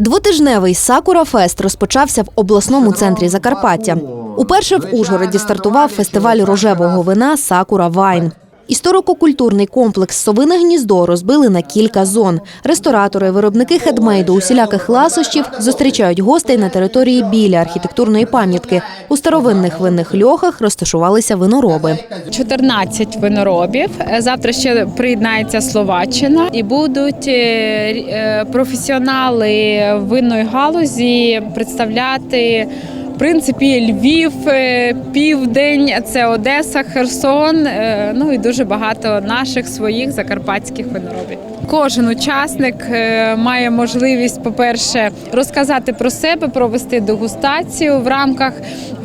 Двотижневий Сакура Фест розпочався в обласному центрі Закарпаття. Уперше в Ужгороді стартував фестиваль рожевого вина Сакура Вайн. Історико-культурний комплекс Совине гніздо розбили на кілька зон. Ресторатори, виробники хедмейду усіляких ласощів зустрічають гостей на території біля архітектурної пам'ятки. У старовинних винних льохах розташувалися винороби. 14 виноробів. Е, Завтра ще приєднається Словаччина і будуть е, е, професіонали винної галузі представляти. Принципі, Львів, е, південь, це Одеса, Херсон. е, Ну і дуже багато наших своїх закарпатських виноробів. Кожен учасник е, має можливість, по-перше, розказати про себе, провести дегустацію в рамках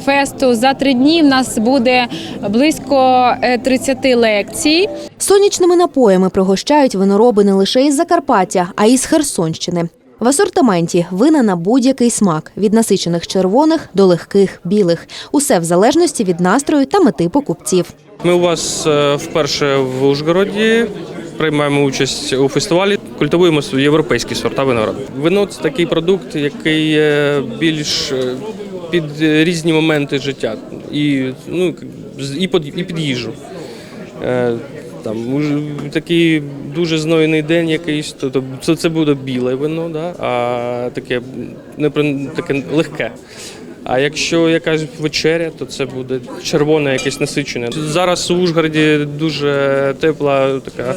фесту. За три дні в нас буде близько е, 30 лекцій. Сонячними напоями пригощають винороби не лише із Закарпаття, а й з Херсонщини. В асортименті вина на будь-який смак від насичених червоних до легких білих. Усе в залежності від настрою та мети покупців. Ми у вас е, вперше в Ужгороді приймаємо участь у фестивалі. Культивуємо європейські сорта винограду. Вино це такий продукт, який більш е, під різні моменти життя і, ну, і, під, і під їжу. Е, Там такий дуже знойний день якийсь, то, це, це буде біле вино, да? а таке, не, таке легке. А якщо якась вечеря, то це буде червоне, якесь насичене. Зараз у Ужгороді дуже тепла така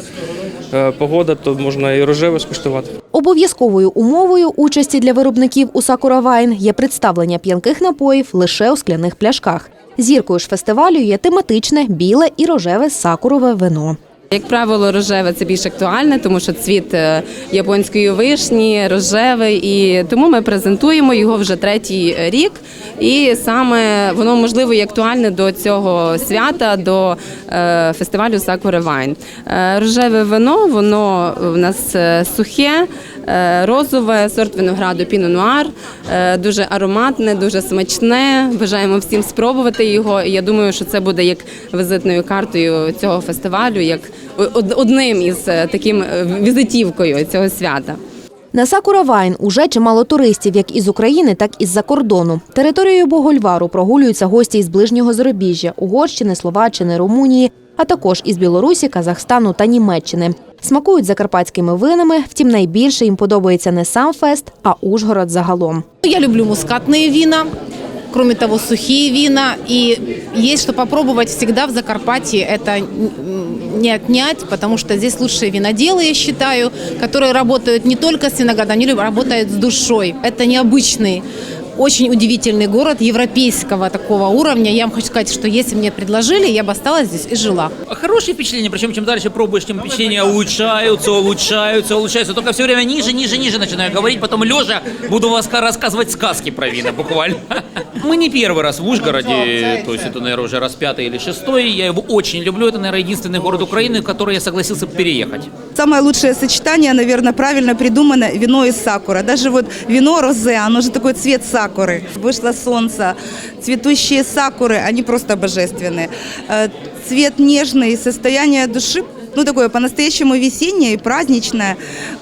е, погода, то можна і рожеве скуштувати. Обов'язковою умовою участі для виробників у Сакура Вайн є представлення п'янких напоїв лише у скляних пляшках. Зіркою ж фестивалю є тематичне біле і рожеве сакурове вино. Як правило, рожеве це більш актуальне, тому що цвіт е, японської вишні, рожевий, і тому ми презентуємо його вже третій рік. І саме воно можливо і актуальне до цього свята, до е, фестивалю Сакури Вайн. Е, Рожеве вино, воно в нас сухе, розове, сорт винограду Піно Нуар, е, дуже ароматне, дуже смачне. Бажаємо всім спробувати його. Я думаю, що це буде як візитною картою цього фестивалю, як одним із е, таким е, візитівкою цього свята. На Сакура Вайн уже чимало туристів, як із України, так і з-за кордону. Територією Богольвару прогулюються гості із ближнього зарубіжжя – Угорщини, Словаччини, Румунії, а також із Білорусі, Казахстану та Німеччини. Смакують закарпатськими винами, втім найбільше їм подобається не сам фест, а Ужгород загалом. Я люблю мускатные вина, кроме того, сухие вина. И есть что попробовать всегда в Закарпатье. Это м, не отнять, потому что здесь лучшие виноделы, я считаю, которые работают не только с виноградом, они люб- работают с душой. Это необычный очень удивительный город европейского такого уровня. Я вам хочу сказать, что если мне предложили, я бы осталась здесь и жила. Хорошие впечатления, причем чем дальше пробуешь, тем впечатления улучшаются, улучшаются, улучшаются. Только все время ниже, ниже, ниже начинаю говорить, потом лежа буду вас рассказывать сказки про вина буквально. Мы не первый раз в Ужгороде, то есть это, наверное, уже раз пятый или шестой. Я его очень люблю, это, наверное, единственный город Украины, в который я согласился переехать. Самое лучшее сочетание, наверное, правильно придумано вино из сакура. Даже вот вино розе, оно же такой цвет сакуры. Вышло солнце, цветущие сакуры, они просто божественные. Э, Цвет нежный, состояние души ну, такое по-настоящему весеннее и праздничное.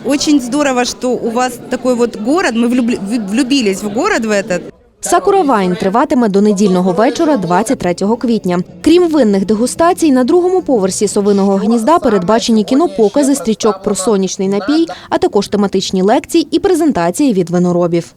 Очень здорово, что у вас такой вот город, мы влюбли- влюбились в город в этот. Сакура Вайн триватиме до недільного вечора 23 квітня. Крім винних дегустацій, на другому поверсі совиного гнізда передбачені кінопокази стрічок про сонячний напій, а також тематичні лекції і презентації від виноробів.